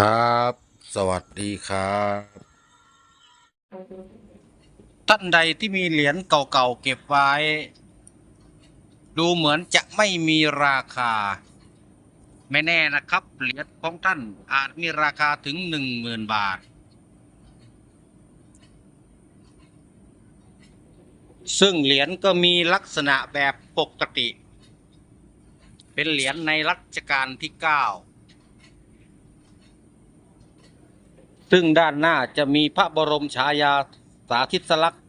ครับ สวัสดีครับ ท่านใดที่มีเหรียญเก่าๆเก็บไว้ ดูเหมือนจะไม่มีราคา ไม่แน่นะครับ เหรียญของท่านอาจมีราคาถึงหนึ่งหมื่นบาท ซึ่งเหรียญก็มีลักษณะแบบปกติ เป็นเหรียญในรัชกาลที่เก้า ซึ่งด้านหน้าจะมีพระบรมฉายาสาธิสลักษณ์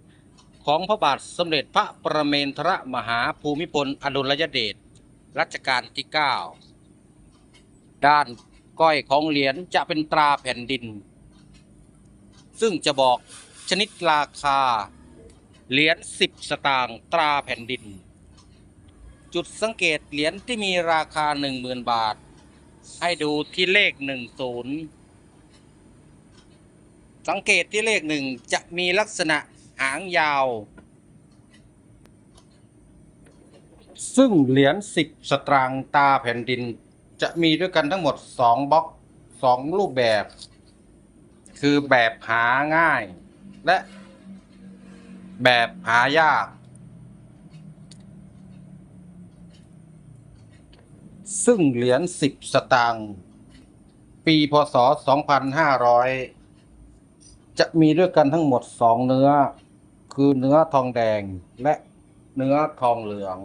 ของพระบาทสมเด็จพระประเมนทรมหาภูมิพลอดุลยเดชรัชกาลที่ 9 ด้านก้อยของเหรียญจะเป็นตราแผ่นดิน ซึ่งจะบอกชนิดราคา เหรียญ10 สตางค์ตราแผ่นดิน จุดสังเกตเหรียญที่มีราคา 10,000 บาท ให้ดูที่เลข 10 สังเกตที่เลขหนึ่งจะมีลักษณะหางยาว ซึ่งเหรียญสิบสตางค์ตาแผ่นดิน จะมีด้วยกันทั้งหมดสองบล็อกสองรูปแบบ คือแบบหาง่าย และแบบหายาก ซึ่งเหรียญสิบสตางค์ปีพศ 2500 จะมีด้วยกันทั้งหมดสองเนื้อ คือเนื้อทองแดงและเนื้อทองเหลือง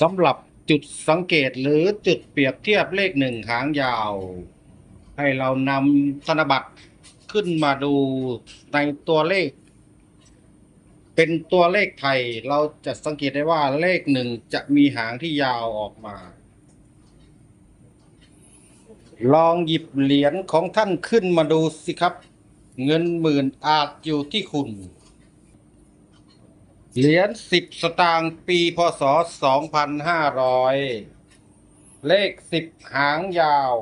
สำหรับจุดสังเกตหรือจุดเปรียบเทียบเลขหนึ่งหางยาว ให้เรานำธนบัตรขึ้นมาดูในตัวเลข เป็นตัวเลขไทย เราจะสังเกตได้ว่าเลขหนึ่งจะมีหางที่ยาวออกมา ลองหยิบเหรียญของท่านขึ้นมาดูสิครับ เงินหมื่นอาจอยู่ที่คุณ เหรียญสิบสตางค์ปีพศสองพันห้าร้อยเลขสิบหางยาว